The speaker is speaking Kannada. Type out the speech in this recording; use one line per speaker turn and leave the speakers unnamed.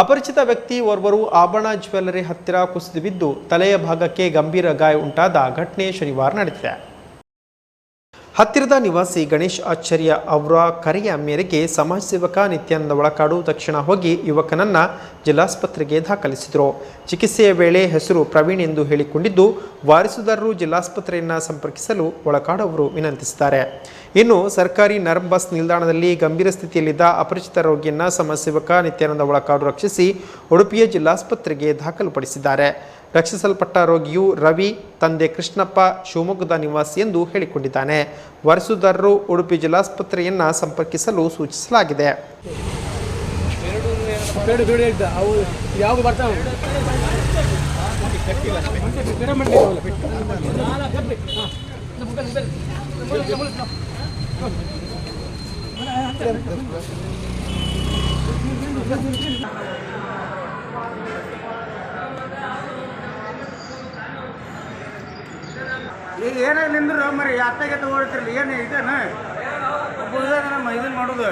ಅಪರಿಚಿತ ವ್ಯಕ್ತಿ ಓರ್ವರು ಆಭರಣ ಜ್ಯುವೆಲ್ಲರಿ ಹತ್ತಿರ ಕುಸಿದು ಬಿದ್ದು ತಲೆಯ ಭಾಗಕ್ಕೆ ಗಂಭೀರ ಗಾಯ ಉಂಟಾದ ಘಟನೆ ಶನಿವಾರ ನಡೆದಿದೆ. ಹತ್ತಿರದ ನಿವಾಸಿ ಗಣೇಶ್ ಆಚಾರ್ಯ ಅವರ ಕರೆಯ ಮೇರೆಗೆ ಸಮಾಜ ಸೇವಕ ನಿತ್ಯಾನಂದ ಒಳಕಾಡು ತಕ್ಷಣ ಹೋಗಿ ಯುವಕನನ್ನ ಜಿಲ್ಲಾಸ್ಪತ್ರೆಗೆ ದಾಖಲಿಸಿದರು. ಚಿಕಿತ್ಸೆಯ ವೇಳೆ ಹೆಸರು ಪ್ರವೀಣ್ ಎಂದು ಹೇಳಿಕೊಂಡಿದ್ದು, ವಾರಿಸುದಾರರು ಜಿಲ್ಲಾಸ್ಪತ್ರೆಯನ್ನು ಸಂಪರ್ಕಿಸಲು ಒಳಕಾಡು ಅವರು ವಿನಂತಿಸಿದ್ದಾರೆ. ಇನ್ನು ಸರ್ಕಾರಿ ನರ್ಮ್ ಬಸ್ ನಿಲ್ದಾಣದಲ್ಲಿ ಗಂಭೀರ ಸ್ಥಿತಿಯಲ್ಲಿದ್ದ ಅಪರಿಚಿತ ರೋಗಿಯನ್ನ ಸಮಾಜ ಸೇವಕ ನಿತ್ಯಾನಂದ ಒಳಕಾಡು ರಕ್ಷಿಸಿ ಉಡುಪಿಯ ಜಿಲ್ಲಾಸ್ಪತ್ರೆಗೆ ದಾಖಲುಪಡಿಸಿದ್ದಾರೆ. ರಕ್ಷಿಸಲ್ಪಟ್ಟ ರೋಗಿಯು ರವಿ ತಂದೆ ಕೃಷ್ಣಪ್ಪ ಶಿವಮೊಗ್ಗದ ನಿವಾಸಿ ಎಂದು ಹೇಳಿಕೊಂಡಿದ್ದಾನೆ. ವಾರಸುದಾರರು ಉಡುಪಿ ಜಿಲ್ಲಾಸ್ಪತ್ರೆಯನ್ನ ಸಂಪರ್ಕಿಸಲು ಸೂಚಿಸಲಾಗಿದೆ.
ಈಗ ಏನಾಗ ನಿಂದ್ರು ಮರಿ ಅತ್ತಾಗೆ ತಗೊಳ್ತಿರ್ಲಿ ಏನು ಇದೇನ? ನಮ್ಮ ಇದನ್ನ ಮಾಡೋದು.